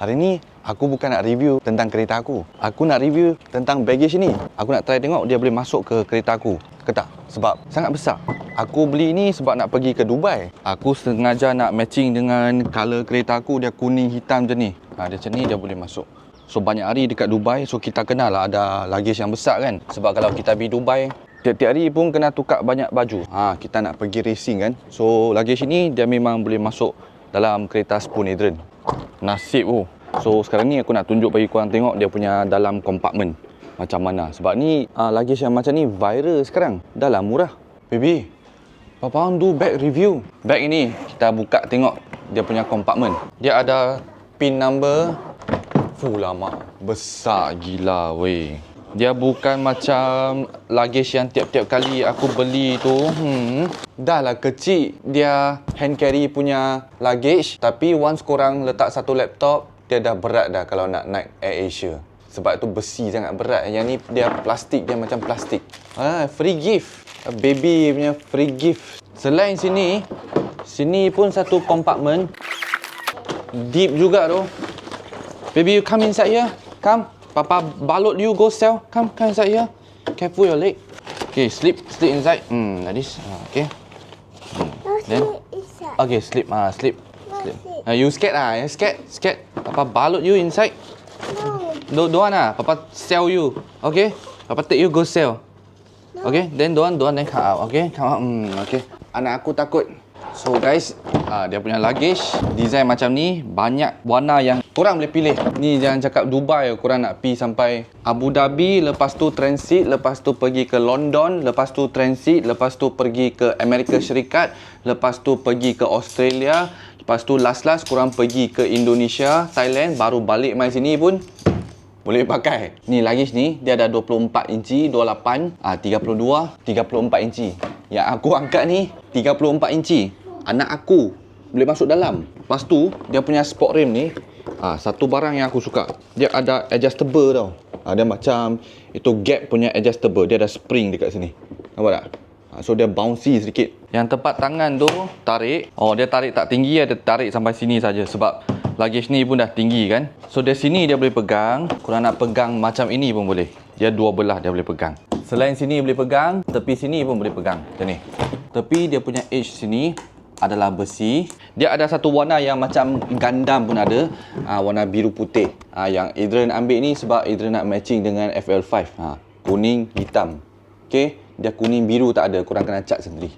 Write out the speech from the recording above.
Hari ni aku bukan nak review tentang kereta aku. Aku nak review tentang baggage ni. Aku nak try tengok dia boleh masuk ke kereta aku ke tak. Sebab sangat besar. Aku beli ni sebab nak pergi ke Dubai. Aku sengaja nak matching dengan color kereta aku. Dia kuning hitam macam ni. Ha, dia macam ni dia boleh masuk. So banyak hari dekat Dubai So kita kenal lah ada luggage yang besar kan Sebab kalau kita pergi Dubai Tiap-tiap hari pun kena tukar banyak baju ha, Kita nak pergi racing kan So luggage ni dia memang boleh masuk dalam kereta Spoon Adrian Nasib oh. So sekarang ni aku nak tunjuk bagi korang tengok dia punya dalam kompartmen Macam mana. Sebab ni uh, luggage yang macam ni viral sekarang. Dah lah murah. Baby Papa orang do bag review? Bag ini kita buka tengok dia punya kompartmen Dia ada pin number. Fuh lama. Besar gila weh dia bukan macam luggage yang tiap-tiap kali aku beli tu. Hmm, Dah lah kecil. Dia hand carry punya luggage. Tapi once korang letak satu laptop Dia dah berat dah kalau nak naik Air Asia. Sebab tu besi sangat berat. Yang ni dia plastik, dia macam plastik. Ah, Free gift. Baby punya free gift. Selain sini Sini pun satu compartment. Deep juga tu. Baby you come inside here. Come Papa balut you go sell. Come, come inside here. Careful your leg. Okay, sleep, sleep inside. Hmm, like this. Ah, okay. Hmm. Then, okay, sleep. Ah, sleep, sleep. Ah, you scared ah? You scared? Scared? Papa balut you inside. No. Don't want ah. Papa sell you. Okay. Papa take you go sell. Okay. Then don't want, don't want. Then come out. Okay. Come out. Hmm. Okay. Anak aku takut. So guys, uh, dia punya luggage design macam ni, banyak warna yang korang boleh pilih. Ni jangan cakap Dubai korang nak pi sampai Abu Dhabi, lepas tu transit, lepas tu pergi ke London, lepas tu transit, lepas tu pergi ke Amerika Syarikat, lepas tu pergi ke Australia, lepas tu last-last korang pergi ke Indonesia, Thailand, baru balik mai sini pun boleh pakai. Ni luggage ni dia ada 24 inci, 28, ah 32, 34 inci. Yang aku angkat ni 34 inci anak aku boleh masuk dalam. Lepas tu, dia punya sport rim ni, ha, satu barang yang aku suka. Dia ada adjustable tau. Ha, dia macam, itu gap punya adjustable. Dia ada spring dekat sini. Nampak tak? Ha, so, dia bouncy sedikit. Yang tempat tangan tu, tarik. Oh, dia tarik tak tinggi, dia tarik sampai sini saja Sebab luggage ni pun dah tinggi kan. So, dari sini dia boleh pegang. Korang nak pegang macam ini pun boleh. Dia dua belah dia boleh pegang. Selain sini boleh pegang, tepi sini pun boleh pegang. Macam ni. Tepi dia punya edge sini adalah besi. Dia ada satu warna yang macam gandam pun ada. Ha, warna biru putih. Ha, yang Adrian ambil ni sebab Adrian nak matching dengan FL5. Ha, kuning, hitam. Okay. Dia kuning biru tak ada. Korang kena cat sendiri.